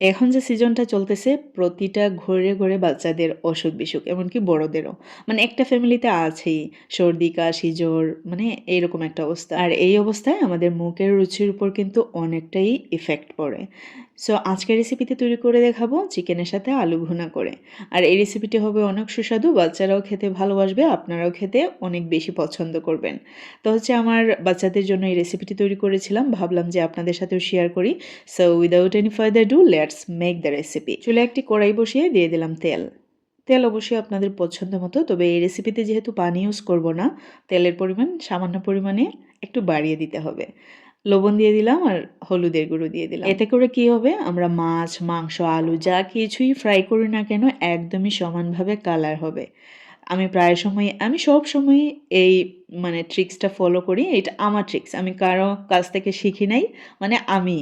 এখন যে সিজনটা চলতেছে প্রতিটা ঘরে, ঘরে বাচ্চাদের অসুখ-বিসুখ এমনকি বড়দেরও। মানে একটা ফ্যামিলিতে আছেই সর্দি, কাশি, জ্বর মানে এইরকম একটা অবস্থা। আর এই অবস্থায় আমাদের মুখের রুচির উপর কিন্তু অনেকটাই ইফেক্ট পড়ে। সো আজকের রেসিপিতে তৈরি করে দেখাবো চিকেনের সাথে আলু ভুনা করে। আর এই রেসিপিটি হবে অনেক সুস্বাদু, বাচ্চারাও খেতে ভালোবাসবে, আপনারাও খেতে অনেক বেশি পছন্দ করবেন। তো হচ্ছে আমার বাচ্চাদের জন্য এই রেসিপিটি তৈরি করেছিলাম, ভাবলাম যে আপনাদের সাথেও শেয়ার করি। So without any further do let's make the recipe. চুলে একটি কড়াই বসিয়ে দিয়ে দিলাম তেল। তেল অবশ্যই আপনাদের পছন্দ মতো তবে এই রেসিপিতে যেহেতু পানি ইউজ করব না তেলের পরিমাণ সামান্য পরিমাণে একটু বাড়িয়ে দিতে হবে লবণ দিয়ে দিলাম আর হলুদের গুঁড়ো দিয়ে দিলাম। এতে করে কি হবে? আমরা মাছ, মাংস, আলু যা কিছুই ফ্রাই করি না কেন একদমই সমানভাবে কালার হবে। আমি প্রায় সময়, আমি সব সময় এই মানে ট্রিক্সটা ফলো করি, এটা আমার ট্রিক্স আমি কারও কাছ থেকে শিখি নাই মানে আমি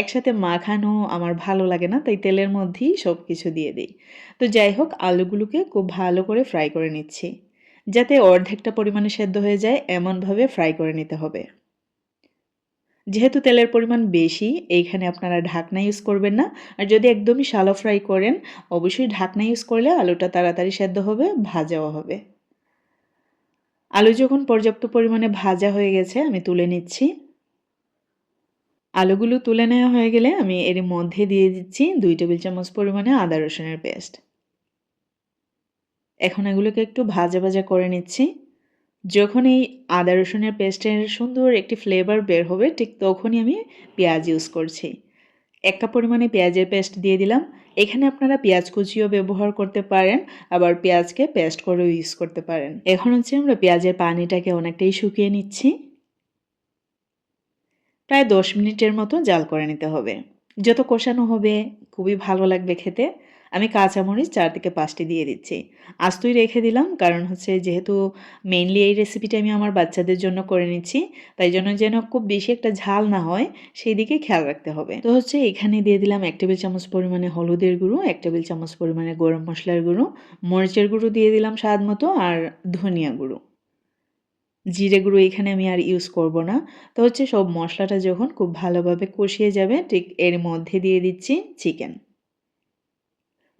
একসাথে মাখানো আমার ভালো লাগে না, তাই তেলের মধ্যেই সব কিছু দিয়ে দিই। তো যাই হোক, আলুগুলোকে খুব ভালো করে ফ্রাই করে নিচ্ছি। যাতে অর্ধেকটা পরিমাণে সেদ্ধ হয়ে যায়, এমনভাবে ফ্রাই করে নিতে হবে। যেহেতু তেলের পরিমাণ বেশি, এইখানে আপনারা ঢাকনা ইউজ করবেন না। আর যদি একদমই শালো ফ্রাই করেন, অবশ্যই ঢাকনা ইউজ করলে আলুটা তাড়াতাড়ি সেদ্ধ হবে, ভাজাও হবে। আলু যখন পর্যাপ্ত পরিমাণে ভাজা হয়ে গেছে, আমি তুলে নিচ্ছি। আলুগুলো তুলে নেওয়া হয়ে গেলে আমি এর মধ্যে দিয়ে দিচ্ছি দুই টেবিল চামচ পরিমাণে আদা রসুনের পেস্ট। এখন এগুলোকে একটু ভাজা ভাজা করে নিচ্ছি। যখন এই আদা রসুনের পেস্টের সুন্দর একটি ফ্লেভার বের হবে, ঠিক তখনই আমি পেঁয়াজ ইউজ করছি। এক কাপ পরিমাণে পেঁয়াজের পেস্ট দিয়ে দিলাম। এখানে আপনারা পেঁয়াজ কুচিও ব্যবহার করতে পারেন, আবার পেঁয়াজকে পেস্ট করেও ইউজ করতে পারেন। এখন হচ্ছে আমরা পেঁয়াজের পানিটাকে অনেকটাই শুকিয়ে নিচ্ছি। প্রায় দশ মিনিটের মতো জাল করে নিতে হবে। যত কষানো হবে, খুবই ভালো লাগবে খেতে। আমি কাঁচামরিচ চার থেকে পাঁচটি দিয়ে দিচ্ছি। আস্তই রেখে দিলাম, কারণ হচ্ছে যেহেতু মেইনলি এই রেসিপিটা আমি আমার বাচ্চাদের জন্য করে নিচ্ছি, তাই জন্য যেন খুব বেশি একটা ঝাল না হয়, সেই দিকে খেয়াল রাখতে হবে। তো হচ্ছে এখানে দিয়ে দিলাম এক টেবিল চামচ পরিমাণে হলুদের গুঁড়ো, এক টেবিল চামচ পরিমাণে গরম মশলার গুঁড়ো, মরিচের গুঁড়ো দিয়ে দিলাম স্বাদ মতো, আর ধনিয়া গুঁড়ো। জিরে গুঁড়ো এখানে আমি আর ইউজ করব না। তো হচ্ছে সব মশলাটা যখন খুব ভালোভাবে কষিয়ে যাবে, ঠিক এর মধ্যে দিয়ে দিচ্ছি চিকেন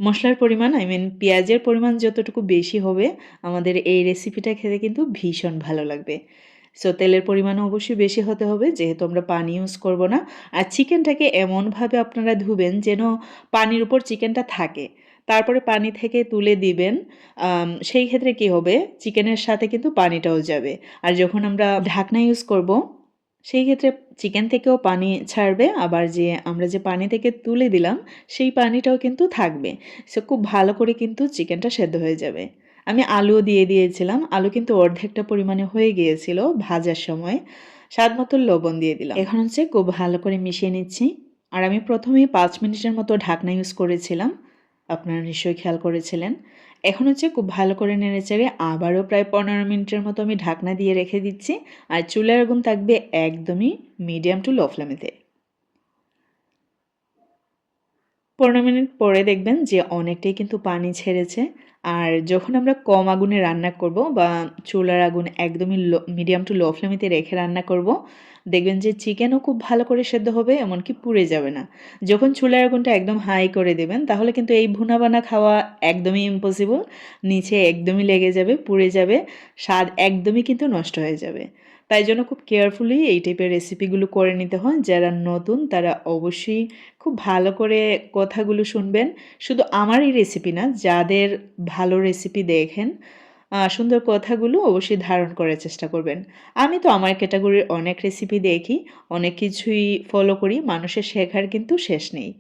মশলার পরিমাণ আই মিন পেঁয়াজের পরিমাণ যতটুকু বেশি হবে, আমাদের এই রেসিপিটা খেতে কিন্তু ভীষণ ভালো লাগবে। সো তেলের পরিমাণও অবশ্যই বেশি হতে হবে, যেহেতু আমরা পানি ইউজ করব না। আর চিকেনটাকে এমনভাবে আপনারা ধুবেন যেন পানির উপর চিকেনটা থাকে। তারপরে পানি থেকে তুলে দিবেন সেই ক্ষেত্রে কি হবে চিকেনের সাথে কিন্তু পানিটাও যাবে। আর যখন আমরা ঢাকনা ইউজ করব সেই ক্ষেত্রে চিকেন থেকেও পানি ছাড়বে, আবার যে আমরা যে পানি থেকে তুলে দিলাম, সেই পানিটাও কিন্তু থাকবে। সে খুব ভালো করে কিন্তু চিকেনটা সেদ্ধ হয়ে যাবে। আমি আলুও দিয়ে দিয়েছিলাম, আলু কিন্তু অর্ধেকটা পরিমাণে হয়ে গিয়েছিল ভাজার সময়। স্বাদ মতো লবণ দিয়ে দিলাম। এখন হচ্ছে খুব ভালো করে মিশিয়ে নিচ্ছি। আর আমি প্রথমেই পাঁচ মিনিটের মতো ঢাকনা ইউজ করেছিলাম। আপনারা নিশ্চয়ই খেয়াল করেছিলেন। এখন হচ্ছে খুব ভালো করে নেড়েচেড়ে আবারও প্রায় পনেরো মিনিটের মতো আমি ঢাকনা দিয়ে রেখে দিচ্ছি। আর চুলার আগুন থাকবে একদমই মিডিয়াম টু লো ফ্লেমেতে পনেরো মিনিট পরে দেখবেন যে অনেকটাই কিন্তু পানি ছেড়েছে। আর যখন আমরা কম আগুনে রান্না করব বা চুলার আগুন একদমই মিডিয়াম টু লো ফ্লেমেতে রেখে রান্না করব, দেখবেন যে চিকেনও খুব ভালো করে সেদ্ধ হবে, এমনকি পুড়ে যাবে না। যখন চুলার আগুনটা একদম হাই করে দেবেন, তাহলে কিন্তু এই ভুনা বানা খাওয়া একদমই ইম্পসিবল নিচে একদমই লেগে যাবে, পুড়ে যাবে, স্বাদ একদমই কিন্তু নষ্ট হয়ে যাবে। তাই জন্য খুব কেয়ারফুলি এই টাইপের রেসিপিগুলো করে নিতে হয়। যারা নতুন, তারা অবশ্যই খুব ভালো করে কথাগুলো শুনবেন। শুধু আমার এই রেসিপি না, যাদের ভালো রেসিপি দেখেন সুন্দর কথাগুলো অবশ্যই ধারণ করার চেষ্টা করবেন। আমি তো আমার ক্যাটাগরির অনেক রেসিপি দেখি, অনেক কিছুই ফলো করি, মানুষের শেখার কিন্তু শেষ নেই।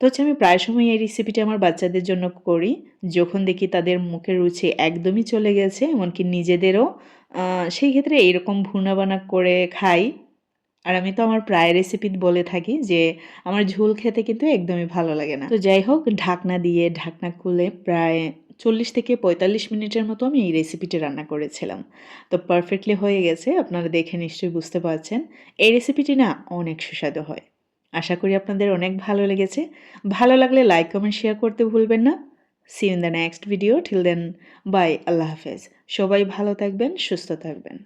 তো হচ্ছে আমি প্রায় সময় এই রেসিপিটা আমার বাচ্চাদের জন্য করি, যখন দেখি তাদের মুখের রুচি একদমই চলে গেছে, এমনকি নিজেদেরও সেই ক্ষেত্রে এইরকম ভুনা বানা করে খাই। আর আমি তো আমার প্রায় রেসিপি বলে থাকি যে, আমার ঝোল খেতে কিন্তু একদমই ভালো লাগে না। তো যাই হোক, ঢাকনা দিয়ে ঢাকনা খুলে প্রায় চল্লিশ থেকে পঁয়তাল্লিশ মিনিটের মতো আমি এই রেসিপিটি রান্না করেছিলাম। তো পারফেক্টলি হয়ে গেছে, আপনারা দেখে নিশ্চয়ই বুঝতে পারছেন। এই রেসিপিটি না অনেক সুস্বাদু হয়। আশা করি আপনাদের অনেক ভালো লেগেছে। ভালো লাগলে লাইক কমেন্ট শেয়ার করতে ভুলবেন না। See in the next video till then bye আল্লাহ হাফেজ সবাই ভালো থাকবেন, সুস্থ থাকবেন।